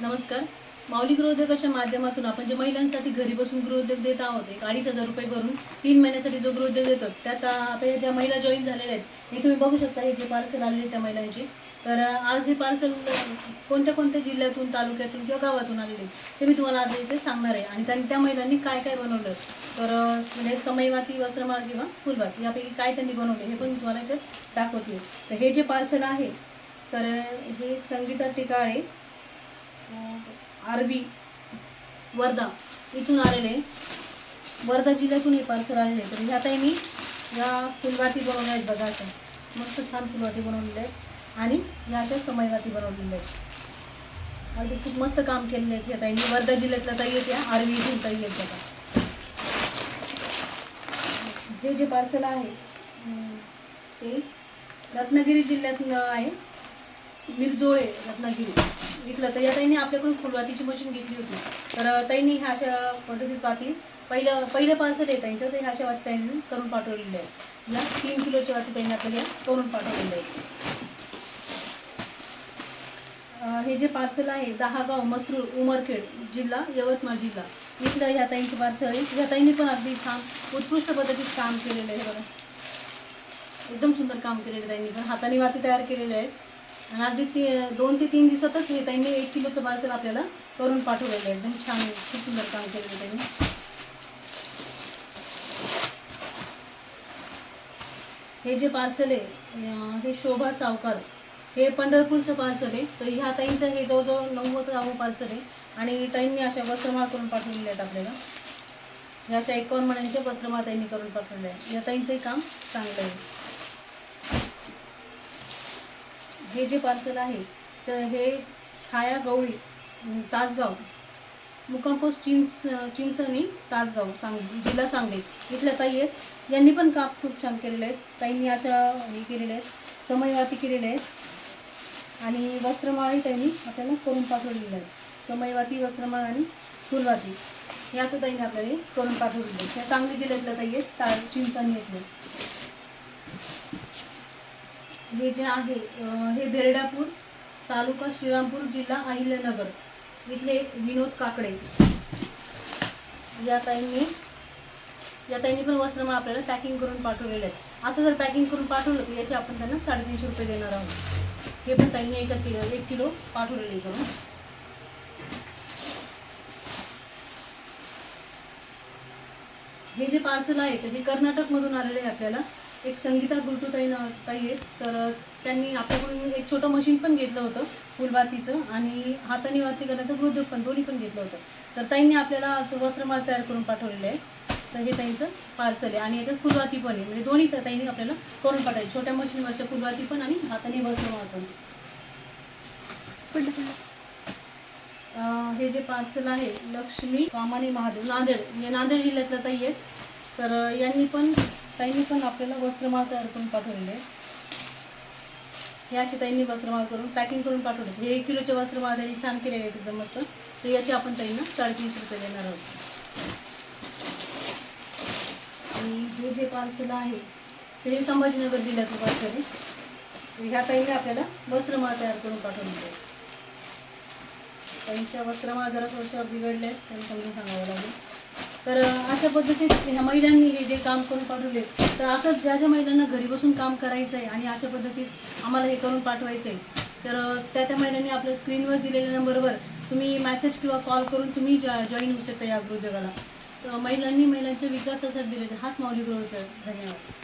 नमस्कार. माऊली गृहोद्योगाच्या माध्यमातून आपण जे महिलांसाठी घरी बसून गृहोद्योग देत आहोत एक अडीच हजार रुपये भरून तीन महिन्यासाठी जो गृहोद्योग देतो त्यात आता या ज्या महिला जॉईन झालेल्या आहेत हे तुम्ही बघू शकता हे जे पार्सल आलेले त्या महिलांची. तर आज हे पार्सल कोणत्या कोणत्या जिल्ह्यातून तालुक्यातून किंवा गावातून आलेले ते मी तुम्हाला आज इथे सांगणार आहे. आणि त्यांनी त्या महिलांनी काय काय बनवलं? तर म्हणजे समयवाती वस्त्रमाळ किंवा फुलबाती यापैकी काय त्यांनी बनवले हे पण मी तुम्हाला याच्यात दाखवते. तर हे जे पार्सल आहे तर हे संगीता टिकाळे आरबी वर्धा इथून आलेले. वर्धा जिल्ह्यातून हे पार्सल आलेले तर ह्या ताईंनी या फुलवाती बनवल्या आहेत बघा अशा. मस्त छान फुलवाती बनवलेल्या आहेत. आणि ह्या अशा समयवाती बनवलेल्या आहेत. अगदी खूप मस्त काम केलेलं आहे ह्या ताईंनी वर्धा जिल्ह्यातल्या ताई आहेत या आरबी इथून ताई आहेत बघा. हे जे पार्सल आहे ते रत्नागिरी जिल्ह्यातनं आहे. मिरजोळे रत्नागिरी. घेतलं तर या ताईने आपल्याकडून फुलवातीची मशीन घेतली होती. तर ताईने ताईंनी ह्या अशा पद्धतीत वाती पहिलं पहिलं पार्सल आहे ताईचं ते ह्या अशा वाती ताईने करून पाठवलेली आहे. या तीन किलोची वाती ताईने आपल्याला करून पाठवलेले आहे. हे जे पार्सल आहे दहागाव मसरूळ उमरखेड जिल्हा यवतमाळ जिल्हा. इथलं ह्या ताईंचं पार्सल आहे. ह्या ताईंनी पण अगदी छान उत्कृष्ट पद्धतीत काम केलेलं आहे बघा. एकदम सुंदर काम केलेलं आहे त्यांनी पण. हाताने वाती तयार केलेले आहेत. आणि अगदी ती दोन ते तीन दिवसातच हे त्यांनी एक किलोचं पार्सल आपल्याला करून पाठवलेलं आहे. एकदम छान खूप सुंदर काम केलेलं आहे त्यांनी हे जे पार्सल आहे हे शोभा सावकार हे पंढरपूरचं पार्सल आहे. तर ह्या ताईंचं हे जवळजवळ नव्वदावं पार्सल आहे. आणि ताईंनी अशा वस्त्रमाळ करून पाठवलेल्या आहेत आपल्याला. ह्या अशा एकावन्न महिन्यांच्या वस्त्रमाळ ताईंनी करून पाठवलेल्या आहे या ताईंचंही काम चांगलं आहे. हे जे पार्सल आहे तर हे छाया गवळी तासगाव. मुक्काम पोस्ट चिंच चिंचणी तासगाव सांग जिल्हा सांगली. इथल्या ताई आहेत. यांनी पण काम खूप छान केलेलं आहे. ताईंनी अशा हे केलेल्या आहेत. समयवाती केलेल्या आहेत. आणि वस्त्रमाळही त्यांनी आपल्याला करून पाठवलेल्या आहे समयवाती वस्त्रमाळ आणि फुलवाती. हे असं ताईंनी आपल्याला करून पाठवलेलं आहे ह्या सांगली जिल्ह्यातल्या ताई आहेत. ता चिंचणी इथले हे जे आहे हे बेर्डापूर तालुका श्रीरामपूर जिल्हा अहिल्यानगर. इथले विनोद काकडे. या ताईंनी या ताईंनी पण वस्त्रमाळ आपल्याला पॅकिंग करून पाठवलेले आहेत. असं जर पॅकिंग करून पाठवलं तर याचे आपण त्यांना साडेतीनशे रुपये देणार आहोत. हे पण ताईंनी एका किलो एक किलो पाठवलेले करून. हे जे पार्सल आहे तर हे कर्नाटकमधून आलेले आहे आपल्याला. एक संगीता गुलटू ताई नाव ताई आहेत. तर त्यांनी आपल्याकडून एक छोटं मशीन पण घेतलं होतं फुलबातीचं. आणि हाताने वाती करण्याचं गृहोद्योग पण दोन्ही पण घेतलं होतं. तर ताईंनी आपल्याला आज वस्त्रमाळ तयार करून पाठवलेलं आहे. तर हे ताईंचं पार्सल आहे. आणि याच्यात फुलवाती पण आहे. म्हणजे दोन्ही त्या ताईंनी आपल्याला करून पाठवायचे छोट्या मशीनवरच्या फुलवाती पण आणि हाताने वस्त्रमाळ पण. हे जे पार्सल आहे लक्ष्मी कामानी महादेव नांदेड. हे नांदेड जिल्ह्यातल्या ताई आहेत. तर यांनी पण ताईंनी पण आपल्याला वस्त्रमाळ तयार करून पाठवलेले. हे असे ताईंनी वस्त्रमाळ करून पॅकिंग करून पाठवले. हे एक किलोचे वस्त्रमाळ त्यांनी छान केलेले आहेत एकदम मस्त. तर याचे आपण ताईंना साडेतीनशे रुपये देणार आहोत. आणि हे जे पार्सल आहे ते हे संभाजीनगर जिल्ह्यातलं पार्सल आहे. ह्या ताईंनी आपल्याला वस्त्रमाळ तयार करून पाठवलेले आहे त्यांच्या वस्त्रमाळ जरा थोडशा बिघडले आहेत त्यांनी समजून सांगावं लागेल. तर अशा पद्धतीत ह्या महिलांनी हे जे काम करून पाठवले तर असंच ज्या ज्या महिलांना घरी बसून काम करायचं आहे आणि अशा पद्धतीत आम्हाला हे करून पाठवायचं आहे तर त्या त्या महिलांनी आपल्या स्क्रीनवर दिलेल्या नंबरवर तुम्ही मॅसेज किंवा कॉल करून तुम्ही जॉ जॉईन होऊ शकता या गृहोद्योगाला तर महिलांनी महिलांच्या विकासासाठी दिले हाच माऊली गृह धन्यवाद.